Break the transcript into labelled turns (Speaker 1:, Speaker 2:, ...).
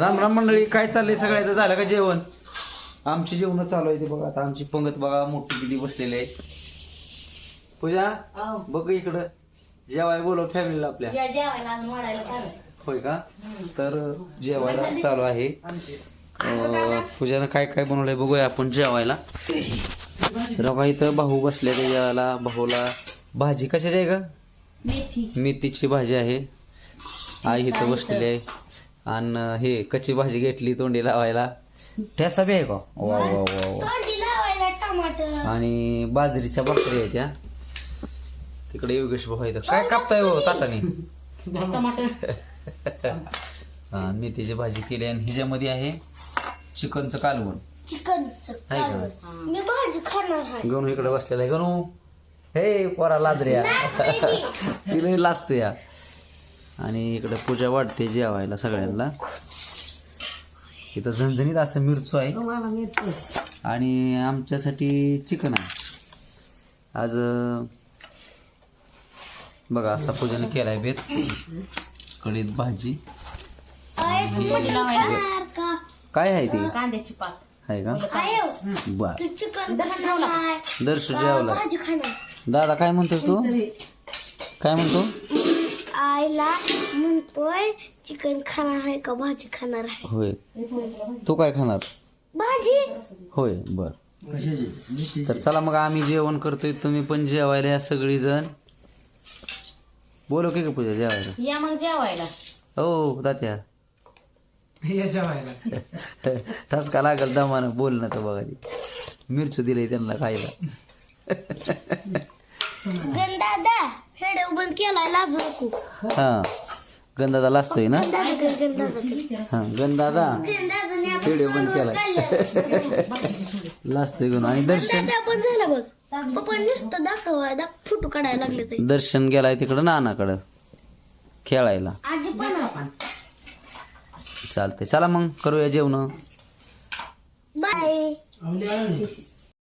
Speaker 1: राम राम मंडळी काय चाललंय सगळ्याचं? झालं का जेवण? आमची जेवण चालू आहे ते बघा आता. आमची पंगत बघा मोठी किती बसलेली आहे. पूजा. बघ इकडं. जेवाय बोलव फॅमिलीला आपल्या. होय का? तर जेवायला चालू आहे. पूजानं काय काय बनवलंय बघूया आपण जेवायला. बघा इथं भाऊ बसले ते जेवायला भाऊला. भाजी कशाची आहे का
Speaker 2: मेथी
Speaker 1: मेथीची भाजी आहे. आई इथं बसलेली आहे. आणि हे कच्ची भाजी घेतली तोंडी लावायला. ठेसा बी आहे का? वा वा वा वा.
Speaker 2: तोंडी लावायला टमाटर.
Speaker 1: आणि बाजरीच्या भाकरी आहेत त्या तिकडे योगेश भाऊ आहेत. काय कापताय हो ताटाने?
Speaker 2: टमाटर.
Speaker 1: हा मेथीची भाजी केली आणि ह्याच्यामध्ये आहे चिकनचं कालवण.
Speaker 2: चिकनचं
Speaker 1: आहे का?
Speaker 2: मी भाजी खाणार आहे.
Speaker 1: गणू इकडे बसलेला आहे गणू. हे पोरा लाजऱ्या. तिला लाजतो या. आणि इकडे पूजा वाढते जेवायला सगळ्यांना. इथं झणझणीत असं मिरचू आहे. आणि आमच्यासाठी चिकन आहे. आज बघा असा पूजाने केलाय बेत. कढीत भाजी. आणि हे- काय आहे ती?
Speaker 2: कांद्याची पात.
Speaker 1: आहे का? बर. दर्श जेवला
Speaker 2: भाजी खाणार.
Speaker 1: दादा काय म्हणतोस तू? काय म्हणतो?
Speaker 2: आईला म्हणतोय चिकन खाणार आहे का? भाजी खाणार आहे.
Speaker 1: होय. तू काय खाणार?
Speaker 2: भाजी.
Speaker 1: होय बर. तर चला मग आम्ही जेवण करतोय. तुम्ही पण जेवायला या सगळी जण बोलो की का पूजा जेवायला.
Speaker 2: या मग जेवायला.
Speaker 1: हो तात्या. ठसका लागल दमानं बोल ना तर बघा. मिरचू दिले त्यांना खायला.
Speaker 2: गंदादा हेड बंद केलाय लाजू नको.
Speaker 1: हा. गंदादा लाजतोय ना?
Speaker 2: गंदादा कर गंदादा कर.
Speaker 1: हा गंदादा.
Speaker 2: गंदादाने आपण
Speaker 1: व्हिडिओ बंद केलाय. लाजतोय गणू. आणि दर्शन?
Speaker 2: गंदादा पण झालं बघ. पप्पा नुसतं दाखवाय दाख फोटो काढायला लागले ते
Speaker 1: दर्शन गेलाय तिकडं नानाकडं. खेळायला.
Speaker 2: आजी पण
Speaker 1: चालतंय. चला मग करूया जेवण.
Speaker 2: बाय.